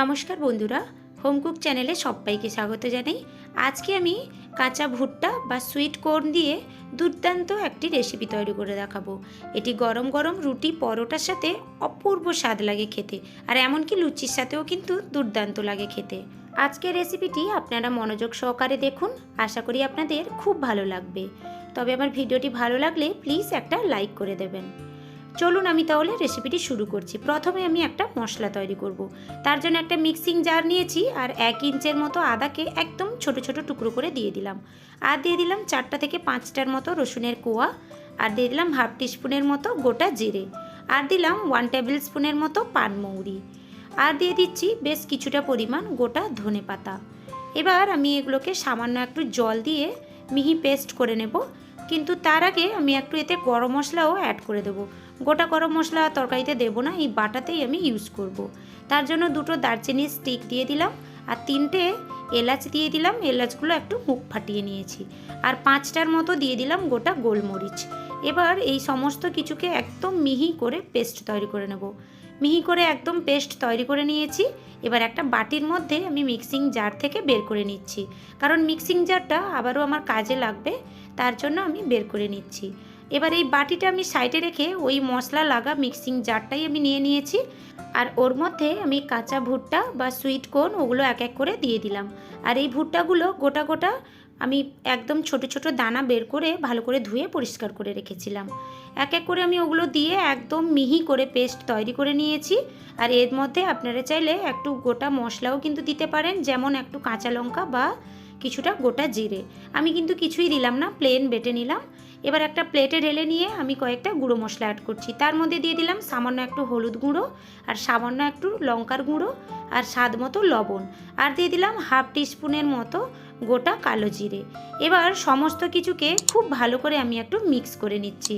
নমস্কার বন্ধুরা, হোমকুক চ্যানেলে সবাইকে স্বাগত জানাই। আজকে আমি কাঁচা ভুট্টা বা সুইট কর্ন দিয়ে দুর্দান্ত একটি রেসিপি তৈরি করে দেখাবো। এটি গরম গরম রুটি পরোটার সাথে অপূর্ব স্বাদ লাগে খেতে, আর এমনকি লুচির সাথেও কিন্তু দুর্দান্ত লাগে খেতে। আজকের রেসিপিটি আপনারা মনোযোগ সহকারে দেখুন, আশা করি আপনাদের খুব ভালো লাগবে। তবে আমার ভিডিওটি ভালো লাগলে প্লিজ একটা লাইক করে দেবেন। চলুন আমি তাহলে রেসিপিটি শুরু করছি। প্রথমে আমি একটা মশলা তৈরি করব। তার জন্য একটা মিক্সিং জার নিয়েছি আর এক ইঞ্চের মতো আদাকে একদম ছোট ছোট টুকরো করে দিয়ে দিলাম। আর দিয়ে দিলাম চারটা থেকে পাঁচটার মতো রসুনের কোয়া। আর দিয়ে দিলাম হাফ টিস্পুনের মতো গোটা জিরে। আর দিলাম ওয়ান টেবিল স্পুনের মতো পানমৌরি আর দিয়ে দিচ্ছি বেশ কিছুটা পরিমাণ গোটা ধনে পাতা। এবার আমি এগুলোকে সামান্য একটু জল দিয়ে মিহি পেস্ট করে নেব। কিন্তু তার আগে আমি একটু এতে গরম মশলাও অ্যাড করে দেবো। গোটা গরম মশলা তরকারিতে দেবো না, এই বাটাতেই আমি ইউজ করব। তার জন্য দুটো দারচিনির স্টিক দিয়ে দিলাম, আর তিনটে এলাচ দিয়ে দিলাম, এলাচগুলো একটু মুখ ফাটিয়ে নিয়েছি। আর পাঁচটার মতো দিয়ে দিলাম গোটা গোলমরিচ। এবার এই সমস্ত কিছুকে একদম মিহি করে পেস্ট তৈরি করে নেব। মিহি করে একদম পেস্ট তৈরি করে নিয়েছি, এবার একটা বাটির মধ্যে আমি মিক্সিং জার থেকে বের করে নিচ্ছি। কারণ মিক্সিং জারটা আবারও আমার কাজে লাগবে, তার জন্য আমি বের করে নিচ্ছি। এবার এই বাটিটা আমি সাইডে রেখে ওই মশলা লাগা মিক্সিং জারটাই আমি নিয়ে নিয়েছি। আর ওর মধ্যে আমি কাঁচা ভুট্টা বা সুইট কর্ন ওগুলো এক এক করে দিয়ে দিলাম। আর এই ভুট্টাগুলো গোটা গোটা আমি একদম ছোট ছোট দানা বের করে ভালো করে ধুয়ে পরিষ্কার করে রেখেছিলাম। এক এক করে আমি ওগুলো দিয়ে একদম মিহি করে পেস্ট তৈরি করে নিয়েছি। আর এর মধ্যে আপনারা চাইলে একটু গোটা মশলাও কিন্তু দিতে পারেন, যেমন একটু কাঁচা লঙ্কা বা কিছুটা গোটা জিরে। আমি কিন্তু কিছুই দিলাম না প্লেন বেটে নিলাম। এবার একটা প্লেটে ঢেলে নিয়ে আমি কয়েকটা গুঁড়ো মশলা অ্যাড করছি। তার মধ্যে দিয়ে দিলাম সামান্য একটু হলুদ গুঁড়ো, আর সামান্য একটু লঙ্কার গুঁড়ো, আর স্বাদ মতো লবণ, আর দিয়ে দিলাম হাফ টিস্পুনের মতো গোটা কালো জিরে। এবার সমস্ত কিছুকে খুব ভালো করে আমি একটু মিক্স করে নিচ্ছি।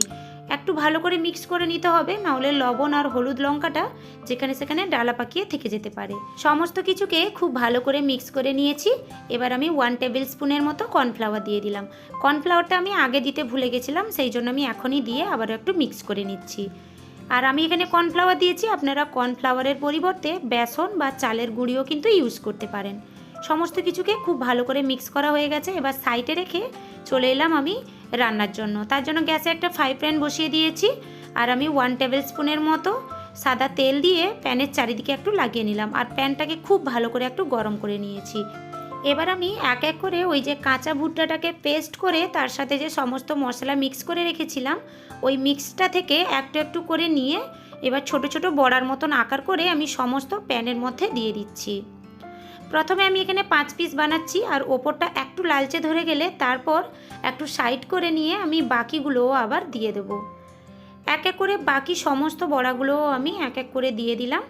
একটু ভালো করে মিক্স করে নিতে হবে, নাহলে লবণ আর হলুদ লঙ্কাটা যেখানে সেখানে ডালা পাকিয়ে থেকে যেতে পারে। সমস্ত কিছুকে খুব ভালো করে মিক্স করে নিয়েছি। এবার আমি ওয়ান টেবিল স্পুনের মতো কর্নফ্লাওয়ার দিয়ে দিলাম। কর্নফ্লাওয়ারটা আমি আগে দিতে ভুলে গেছিলাম, সেই জন্য আমি এখনই দিয়ে আবার একটু মিক্স করে নিচ্ছি। আর আমি এখানে কর্নফ্লাওয়ার দিয়েছি, আপনারা কর্নফ্লাওয়ারের পরিবর্তে বেসন বা চালের গুঁড়িও কিন্তু ইউজ করতে পারেন। সমস্ত কিছুকে খুব ভালো করে মিক্স করা হয়ে গেছে। এবার সাইডে রেখে চলে এলাম আমি রান্নার জন্য। তার জন্য গ্যাসে একটা ফ্রাই প্যান বসিয়ে দিয়েছি। আর আমি ওয়ান টেবিল স্পুনের মতো সাদা তেল দিয়ে প্যানের চারিদিকে একটু লাগিয়ে নিলাম। আর প্যানটাকে খুব ভালো করে একটু গরম করে নিয়েছি। এবার আমি এক এক করে ওই যে কাঁচা ভুট্টাটাকে পেস্ট করে তার সাথে যে সমস্ত মশলা মিক্স করে রেখেছিলাম, ওই মিক্সটা থেকে একটু একটু করে নিয়ে এবার ছোট ছোট বড়ার মতন আকার করে আমি সমস্ত প্যানের মধ্যে দিয়ে দিচ্ছি। প্রথমে আমি এখানে পাঁচ পিস বানাচ্ছি আর ওপরটা একটু লালচে ধরে গেলে তারপর একটু সাইড করে নিয়ে আমি বাকিগুলোও আবার দিয়ে দেব। এক এক করে বাকি সমস্ত বড়াগুলোও আমি এক এক করে দিয়ে দিলাম।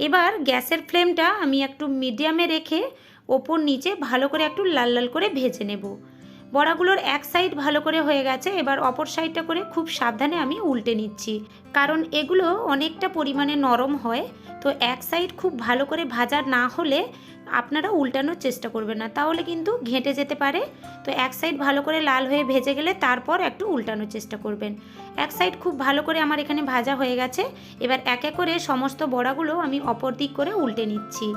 এবার গ্যাসের ফ্লেমটা আমি একটু মিডিয়ামে রেখে ওপর নিচে ভালো করে একটু লাল লাল করে ভেজে নেব। বড়াগুলোর এক সাইড ভালো করে হয়ে গেছে, এবার অপর সাইডটা করে খুব সাবধানে আমি উল্টে নিচ্ছি। কারণ এগুলো অনেকটা পরিমাণে নরম হয়, তো এক সাইড খুব ভালো করে ভাজা না হলে আপনারা উল্টানোর চেষ্টা করবেন না। তাহলে কিন্তু ঘেঁটে যেতে পারে, তো এক সাইড ভালো করে লাল হয়ে ভেজে গেলে তারপর একটু উল্টানোর চেষ্টা করবেন। এক সাইড খুব ভালো করে আমার এখানে ভাজা হয়ে গেছে, এবার এক করে সমস্ত বড়াগুলো আমি অপর দিক করে উল্টে নিচ্ছি।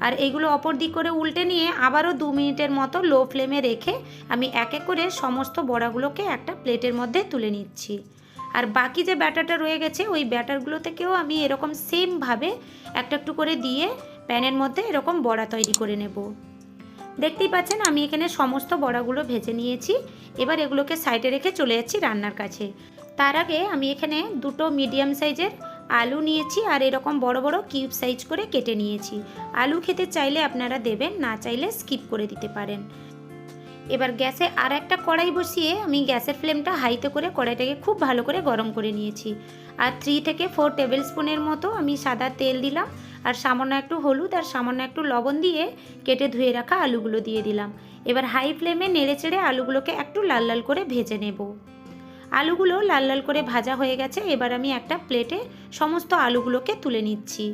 আর এইগুলো অপর দিক করে উল্টে নিয়ে আবারও দু মিনিটের মতো লো ফ্লেমে রেখে আমি এক এক করে সমস্ত বড়াগুলোকে একটা প্লেটের মধ্যে তুলে নিচ্ছি। আর বাকি যে ব্যাটারটা রয়ে গেছে, ওই ব্যাটারগুলো থেকেও আমি এরকম সেমভাবে একটা একটু করে দিয়ে প্যানের মধ্যে এরকম বড়া তৈরি করে নেব। দেখতেই পাচ্ছেন, আমি এখানে সমস্ত বড়াগুলো ভেজে নিয়েছি। এবার এগুলোকে সাইডে রেখে চলে যাচ্ছি রান্নার কাছে। তার আগে আমি এখানে দুটো মিডিয়াম সাইজের আলু নিয়েছি আর এরকম বড় বড় কিউব সাইজ করে কেটে নিয়েছি। আলু খেতে চাইলে আপনারা দেবেন, না চাইলে স্কিপ করে দিতে পারেন। এবার গ্যাসে আর একটা কড়াই বসিয়ে আমি গ্যাসের ফ্লেমটা হাইতে করে কড়াইটাকে খুব ভালো করে গরম করে নিয়েছি। আর থ্রি থেকে ফোর টেবিল স্পুনের মতো আমি সাদা তেল দিলাম আর সামান্য একটু হলুদ আর সামান্য একটু লবণ দিয়ে কেটে ধুয়ে রাখা আলুগুলো দিয়ে দিলাম। এবার হাই ফ্লেমে নেড়ে চেড়ে আলুগুলোকে একটু লাল লাল করে ভেজে নেব। আলুগুলো লাল লাল করে ভাজা হয়ে গেছে। এবার আমি একটা প্লেটে সমস্ত আলুগুলোকে তুলে নিচ্ছি।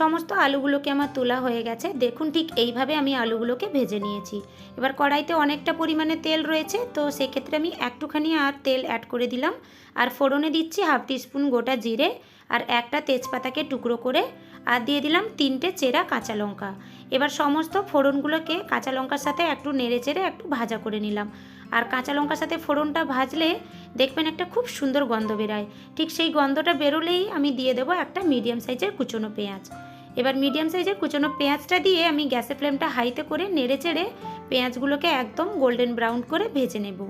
সমস্ত আলুগুলোকে আমার তোলা হয়ে গেছে। দেখুন ঠিক এইভাবে আমি আলুগুলোকে ভেজে নিয়েছি। এবার কড়াইতে অনেকটা পরিমাণে তেল রয়েছে, তো সেক্ষেত্রে আমি একটুখানি আর তেল অ্যাড করে দিলাম। আর ফোড়নে দিচ্ছি হাফ টিস্পুন গোটা জিরে আর একটা তেজপাতাকে টুকরো করে আর দিয়ে দিলাম তিনটে চেরা কাঁচা লঙ্কা। এবার সমস্ত ফোড়নগুলোকে কাঁচা লঙ্কার সাথে একটু নেড়ে চেড়ে একটু ভাজা করে নিলাম। আর কাঁচা লঙ্কার সাথে ফোড়নটা ভাজলে দেখবেন একটা খুব সুন্দর গন্ধ বেরায়। ঠিক সেই গন্ধটা বেরোলেই আমি দিয়ে দেবো একটা মিডিয়াম সাইজের কুচনো পেঁয়াজ। এবার মিডিয়াম সাইজের কুচনো পেঁয়াজটা দিয়ে আমি গ্যাসের ফ্লেমটা হাইতে করে নেড়ে চেড়ে পেঁয়াজগুলোকে একদম গোল্ডেন ব্রাউন করে ভেজে নেব।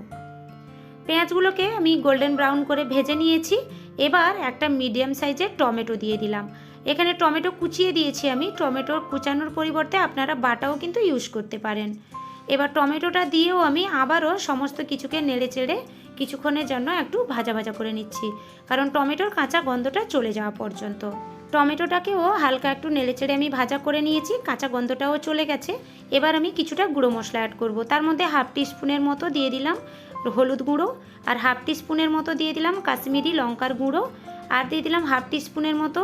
পেঁয়াজগুলোকে আমি গোল্ডেন ব্রাউন করে ভেজে নিয়েছি। এবার একটা মিডিয়াম সাইজের টমেটো দিয়ে দিলাম। এখানে টমেটো কুচিয়ে দিয়েছি আমি। টমেটো কুচানোর পরিবর্তে আপনারা বাটাও কিন্তু ইউজ করতে পারেন। এবার টমেটোটা দিয়েও আমি আবারও সমস্ত কিছুকে নেড়ে চেড়ে কিছুক্ষণের জন্য একটু ভাজা ভাজা করে নিচ্ছি। কারণ টমেটোর কাঁচা গন্ধটা চলে যাওয়া পর্যন্ত। টমেটোটাকেও হালকা একটু নেড়ে চেড়ে আমি ভাজা করে নিয়েছি, কাঁচা গন্ধটাও চলে গেছে। এবার আমি কিছুটা গুঁড়ো মশলা অ্যাড করব। তার মধ্যে হাফ টিস্পুনের মতো দিয়ে দিলাম হলুদ গুঁড়ো আর হাফ টিস্পুনের মতো দিয়ে দিলাম কাশ্মীরি লঙ্কার গুঁড়ো। আর দিয়ে দিলাম হাফ টিস্পুনের মতো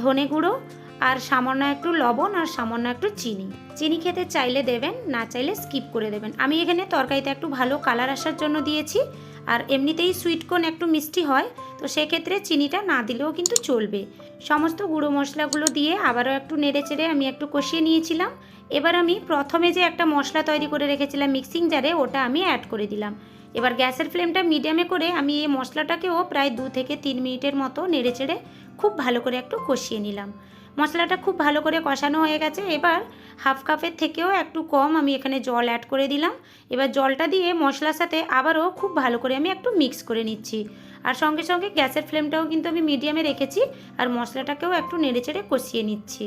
ধনে গুঁড়ো আর সামান্য একটু লবণ আর সামান্য একটু চিনি। চিনি খেতে চাইলে দেবেন, না চাইলে স্কিপ করে দেবেন। আমি এখানে তরকারিতে একটু ভালো কালার আসার জন্য দিয়েছি। আর এমনিতেই সুইটকর্ন একটু মিষ্টি হয়, তো সেক্ষেত্রে চিনিটা না দিলেও কিন্তু চলবে। সমস্ত গুঁড়ো মশলাগুলো দিয়ে আবারও একটু নেড়ে চেড়ে আমি একটু কষিয়ে নিয়েছিলাম। এবার আমি প্রথমে যে একটা মশলা তৈরি করে রেখেছিলাম মিক্সিং জারে ওটা আমি অ্যাড করে দিলাম। এবার গ্যাসের ফ্লেমটা মিডিয়ামে করে আমি এই মশলাটাকেও প্রায় দু থেকে তিন মিনিটের মতো নেড়ে চেড়ে খুব ভালো করে একটু কষিয়ে নিলাম। মশলাটা খুব ভালো করে কষানো হয়ে গেছে। এবার হাফ কাপের থেকেও একটু কম আমি এখানে জল অ্যাড করে দিলাম। এবার জলটা দিয়ে মশলার সাথে আবারও খুব ভালো করে আমি একটু মিক্স করে নিচ্ছি। আর সঙ্গে সঙ্গে গ্যাসের ফ্লেমটাও কিন্তু আমি মিডিয়ামে রেখেছি আর মশলাটাকেও একটু নেড়ে চেড়ে কষিয়ে নিচ্ছি।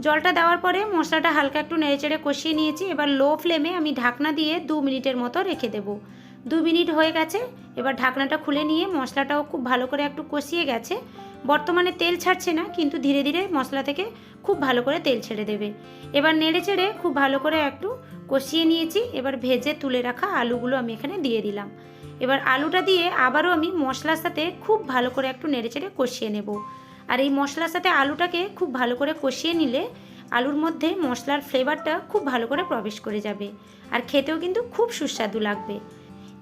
জলটা দেওয়ার পরে মশলাটা হালকা একটু নেড়েচেড়ে কষিয়ে নিয়েছি। এবার লো ফ্লেমে আমি ঢাকনা দিয়ে দু মিনিটের মতো রেখে দেব। দু মিনিট হয়ে গেছে। এবার ঢাকনাটা খুলে নিয়ে মশলাটাও খুব ভালো করে একটু কষিয়ে গেছে। বর্তমানে তেল ছাড়ছে না, কিন্তু ধীরে ধীরে মশলা থেকে খুব ভালো করে তেল ছেড়ে দেবে। এবার নেড়ে চেড়ে খুব ভালো করে একটু কষিয়ে নিয়েছি, এবার ভেজে তুলে রাখা আলুগুলো আমি এখানে দিয়ে দিলাম। এবার আলুটা দিয়ে আবারও আমি মশলার সাথে খুব ভালো করে একটু নেড়ে চেড়ে কষিয়ে নেব। আর এই মশলার সাথে আলুটাকে খুব ভালো করে কষিয়ে নিলে আলুর মধ্যে মশলার ফ্লেভারটা খুব ভালো করে প্রবেশ করে যাবে। আর খেতেও কিন্তু খুব সুস্বাদু লাগবে।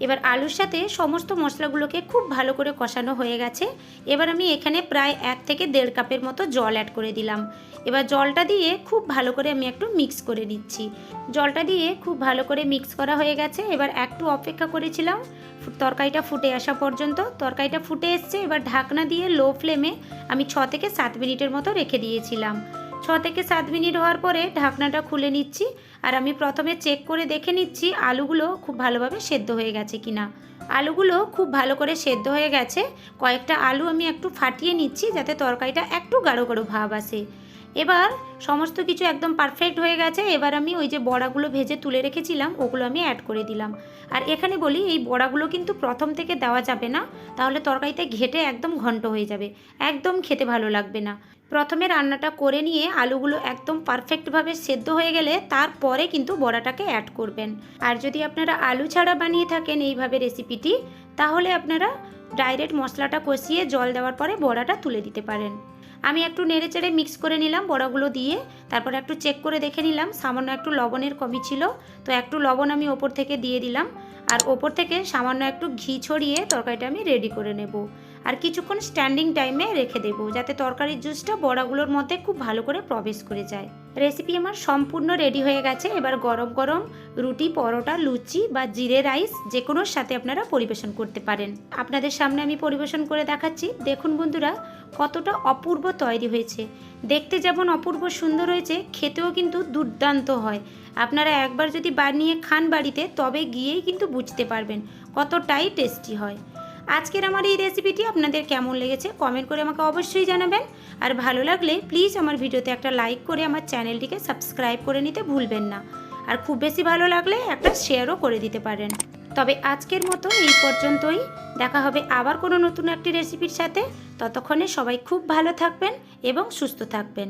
এবার আলুর সাথে সমস্ত মশলাগুলোকে খুব ভালো করে কষানো হয়ে গেছে। এবার আমি এখানে প্রায় এক থেকে দেড় কাপের মতো জল অ্যাড করে দিলাম। এবার জলটা দিয়ে খুব ভালো করে আমি একটু মিক্স করে নিচ্ছি। জলটা দিয়ে খুব ভালো করে মিক্স করা হয়ে গেছে। এবার একটু অপেক্ষা করেছিলাম। তরকারিটা ফুটে আসা পর্যন্ত। তরকারিটা ফুটে এসছে। এবার ঢাকনা দিয়ে লো ফ্লেমে আমি ছ থেকে সাত মিনিটের মতো রেখে দিয়েছিলাম। ছ থেকে সাত মিনিট হওয়ার পরে ঢাকনাটা খুলে নিচ্ছি আর আমি প্রথমে চেক করে দেখে নিচ্ছি আলুগুলো খুব ভালোভাবে সেদ্ধ হয়ে গেছে কিনা। আলুগুলো খুব ভালো করে সেদ্ধ হয়ে গেছে। কয়েকটা আলু আমি একটু ফাটিয়ে নিচ্ছি যাতে তরকারিটা একটু গাঢ় গাঢ় ভাব আসে। এবার সমস্ত কিছু একদম পারফেক্ট হয়ে গেছে। এবার আমি ওই যে বড়াগুলো ভেজে তুলে রেখেছিলাম, ওগুলো আমি অ্যাড করে দিলাম। আর এখানে বলি, এই বড়াগুলো কিন্তু প্রথম থেকে দেওয়া যাবে না। তাহলে তরকারিতে ঘেটে একদম ঘন্ট হয়ে যাবে। একদম খেতে ভালো লাগবে না। প্রথমে রান্নাটা করে নিয়ে আলুগুলো একদম পারফেক্টভাবে সেদ্ধ হয়ে গেলে তারপরে কিন্তু বড়াটাকে অ্যাড করবেন। আর যদি আপনারা আলু ছাড়া বানিয়ে থাকেন এইভাবে রেসিপিটি তাহলে আপনারা ডাইরেক্ট মশলাটা কষিয়ে জল দেওয়ার পরে বড়াটা তুলে দিতে পারেন। আমি একটু নেড়ে চেড়ে মিক্স করে নিলাম বড়াগুলো দিয়ে, তারপর একটু চেক করে দেখে নিলাম, সামান্য একটু লবণের কমি ছিল, তো একটু লবণ আমি ওপর থেকে দিয়ে দিলাম। আর ওপর থেকে সামান্য একটু ঘি ছড়িয়ে তরকারিটা আমি রেডি করে নেব। আর কিছুক্ষণ স্ট্যান্ডিং টাইমে রেখে দেবো, যাতে তরকারির জুসটা বড়াগুলোর মধ্যে খুব ভালো করে প্রবেশ করে যায়। রেসিপি আমার সম্পূর্ণ রেডি হয়ে গেছে। এবার গরম গরম রুটি, পরোটা, লুচি বা জিরে রাইস যে কোনোর সাথে আপনারা পরিবেশন করতে পারেন। আপনাদের সামনে আমি পরিবেশন করে দেখাচ্ছি। দেখুন বন্ধুরা, কতটা অপূর্ব তৈরি হয়েছে। দেখতে যেমন অপূর্ব সুন্দর হয়েছে, খেতেও কিন্তু দুর্দান্ত হয়। আপনারা একবার যদি বানিয়ে খান বাড়িতে, তবে গিয়েই কিন্তু বুঝতে পারবেন কতটাই টেস্টি হয়। আজকের আমার এই রেসিপিটি আপনাদের কেমন লেগেছে কমেন্ট করে আমাকে অবশ্যই জানাবেন। আর ভালো লাগলে প্লিজ আমার ভিডিওতে একটা লাইক করে আমার চ্যানেলটিকে সাবস্ক্রাইব করে নিতে ভুলবেন না। আর খুব বেশি ভালো লাগলে একটা শেয়ারও করে দিতে পারেন। তবে আজকের মতো এই পর্যন্তই। দেখা হবে আবার কোনো নতুন একটি রেসিপির সাথে। ততক্ষণে সবাই খুব ভালো থাকবেন এবং সুস্থ থাকবেন।